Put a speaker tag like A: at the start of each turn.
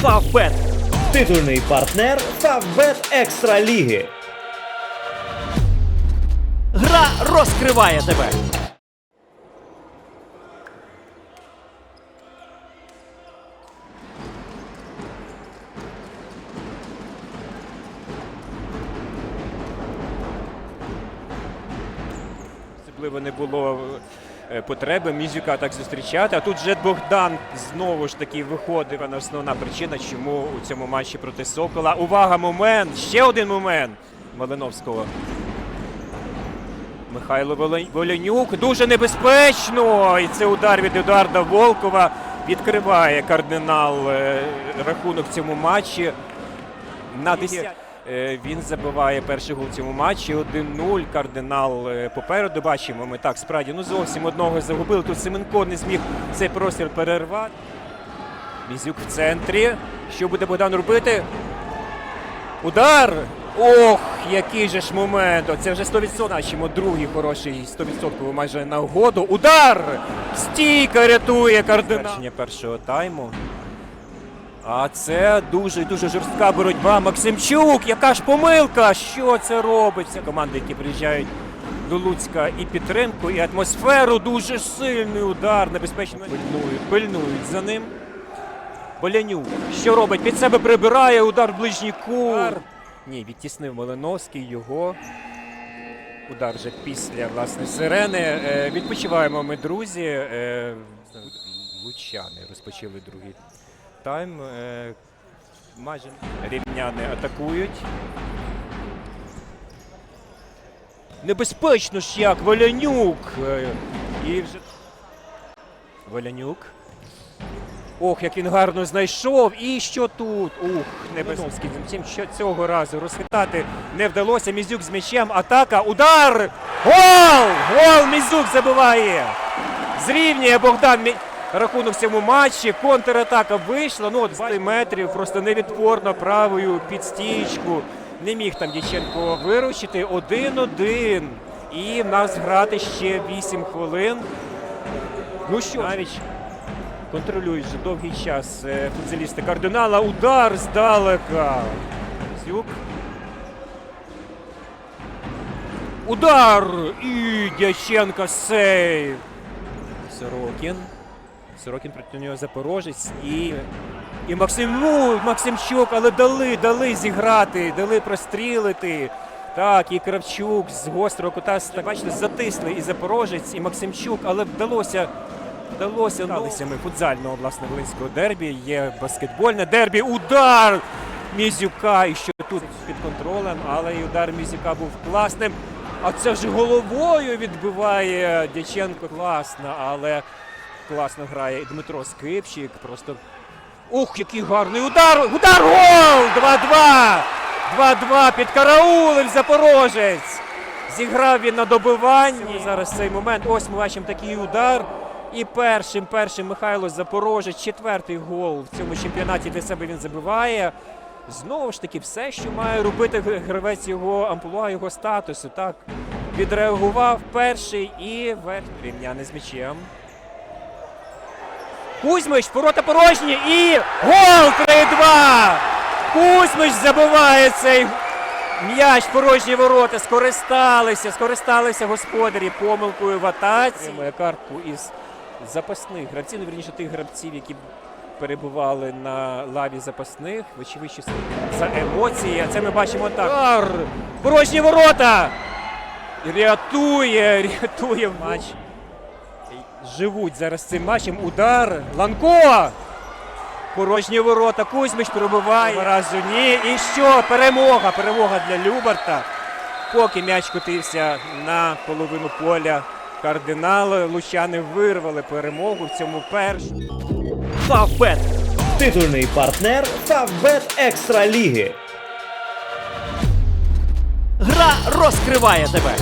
A: Фавбет. Титульний партнер Фавбет Екстра Ліги. Гра розкриває тебе.
B: Особливо не було потреби Мізюка так зустрічати. А тут Жет Богдан знову ж таки виходив. Вона основна причина, чому у цьому матчі проти Сокола. Увага, момент! Ще один момент Малиновського. Михайло Волянюк дуже небезпечно. І це удар від Едуарда Волкова відкриває кардинал е, рахунок в цьому матчі. На 10. Е, Він забиває перший гол в цьому матчі. 1-0. Кардинал е, попереду. Бачимо, ми так справді ну зовсім одного загубили. Тут Семенко не зміг цей простір перервати. Мізюк в центрі. Що буде Богдан робити? Удар! Ох, який же ж момент! Це вже 100%. Бачимо другий хороший 100% майже на угоду. Удар! Стійка рятує кардинал. Завершення першого тайму. А це дуже дуже жорстка боротьба. Максимчук, яка ж помилка? Що це робить? Це команди, які приїжджають до Луцька і підтримку, і атмосферу. Дуже сильний удар. Небезпечно пильнують, пильнують за ним. Полянюк. Що робить? Під себе прибирає удар в ближній кут. Ні, відтіснив Малиновський його. Удар вже після власне сирени. Е, відпочиваємо ми, друзі. Е, лучани розпочали другий тайм. Е, майже рівняни атакують. Небезпечно ж як Валянюк. Е, і вже Валянюк. Ох, як він гарно знайшов. І що тут? Ух, Небесновський. Втім, що цього разу розхитати не вдалося. Мізюк з м'ячем. Атака. Удар! Гол! Гол! Мізюк забиває! Зрівнює Богдан Мі... рахунок в цьому матчі. Контратака вийшла. Ну, от з 20 метрів просто невідпорно правою під стічку. Не міг там Дяченко виручити. Один-один. І в нас грати ще 8 хвилин. Ну що, навіть контролюють вже довгий час е, футболісти кардинала. Удар здалека. Зюк. Удар! І Дяченко сейв. Сорокін. Сорокін проти нього Запорожець і. І Максим, ну, Максимчук, але дали, дали зіграти, дали прострілити. Так, і Кравчук з гострого кута, так, бачите, затисли і Запорожець, і Максимчук, але вдалося Вдалося вдалися ми футзального власне волинського дербі. Є баскетбольне дербі. Удар Мізюка. І що тут під контролем, але і удар Мізюка був класним. А це вже головою відбиває Дяченко. Класно, але класно грає і Дмитро Скипчик. Просто ух, який гарний удар! Удар гол! 2-2! 2-2 під караулем Запорожець. Зіграв він на добиванні. Зараз цей момент. Ось ми бачимо такий удар. І першим, першим Михайло Запорожець, четвертий гол в цьому чемпіонаті для себе він забиває. Знову ж таки, все, що має робити гравець його амплуа, його статусу. Так, відреагував перший і верх рівняне з м'ячем. Кузьмич, ворота порожні і гол 3-2! Кузьмич забиває цей м'яч порожні ворота. Скористалися, скористалися господарі помилкою в атаці. Картку із запасних гравців, ну, вірніше тих гравців, які перебували на лаві запасних, вочевидь, що за емоції. А це ми бачимо так. Порожні ворота! Рятує, рятує матч. Живуть зараз цим матчем. Удар. Ланко! Порожні ворота. Кузьмич пробиває. Разу ні. І що? Перемога. Перемога для Любарта. Поки м'яч котився на половину поля кардинали, лучани вирвали перемогу в цьому першому.
A: Фавбет. Титульний партнер Фавбет Екстра Ліги. Гра розкриває тебе.